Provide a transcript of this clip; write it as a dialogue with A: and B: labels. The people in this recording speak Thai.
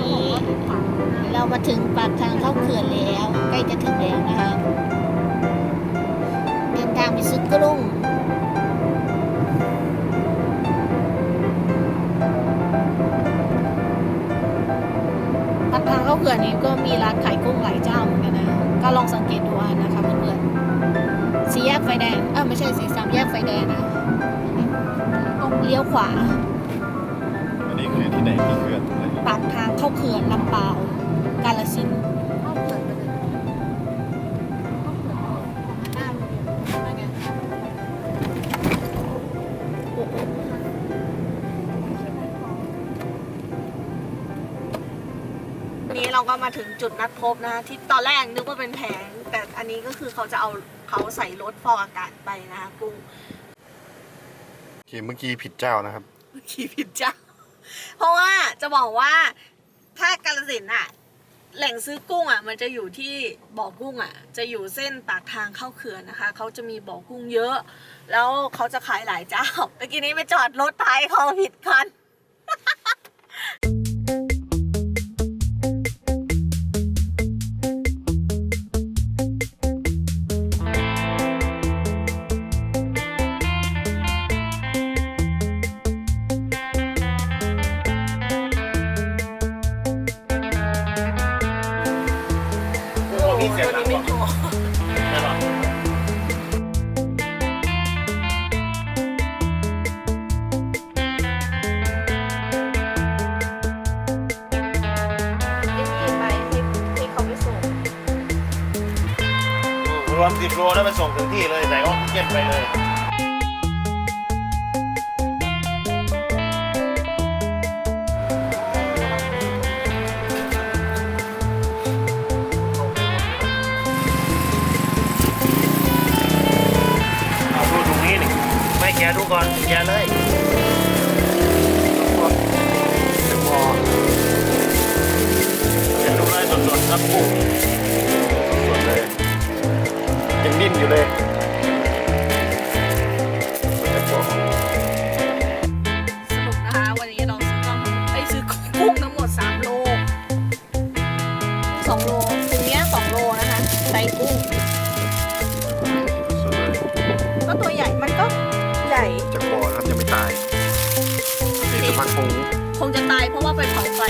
A: นี้ เรามาถึงปากทางเข้าเขื่อนแล้ว ใกล้จะถึงแล้วนะคะเดินทางไปซื้อกรุ้งปากทางเข้าเขื่อนนี้ก็มีร้านขายกุ้งหลายเจ้าเหมือนกันนะ ก็ลองสังเกตดูนะคะเพื่อนๆสี่แยกไฟแดงเออไม่ใช่สี่สามแยกไฟแดงนะต้องเลี้ยวขวา
B: ไหนที่เขื่อนอะไร
A: ปากทางเข้าเขื่อนลำปาวกาลสินธุ์
C: เข้าเกิดไปเลยเข้าเกิดหน้าโรงเรียนไม่ไง
A: วันนี้เราก็มาถึงจุดนัดพบนะที่ตอนแรกนึกว่าเป็นแผง แต่อันนี้ก็คือเขาจะเอาเขาใส่รถฟอกอากาศไปนะคะกุ้ง
B: โอเคเมื่อกี้ผิดเจ้านะครับ
A: ขี่ผิดเจ้า เพราะว่าจะบอกว่าถ้ากาลสินอะแหล่งซื้อกุ้งอะมันจะอยู่ที่บ่อกุ้งอะจะอยู่เส้นปากทางเข้าเขื่อนนะคะเขาจะมีบ่อกุ้งเยอะ แล้วเขาจะขายหลายเจ้าเมื่อกี้นี้ไปจอดรถท้ายเขาผิดคัน โอ้โหตัวนี้ไม่พอไม่มีไปให้ให้เขาไปส่ง
D: รวมสิบโลแล้วไปส่งถึงที่เลยใส่ออกซิเจนไปเลย แกะดูก่อนแกะเลย
B: นะ
A: ครั
B: บยันี่สักพักคง
A: คงจะตายเพราะว่าไปเผาไฟ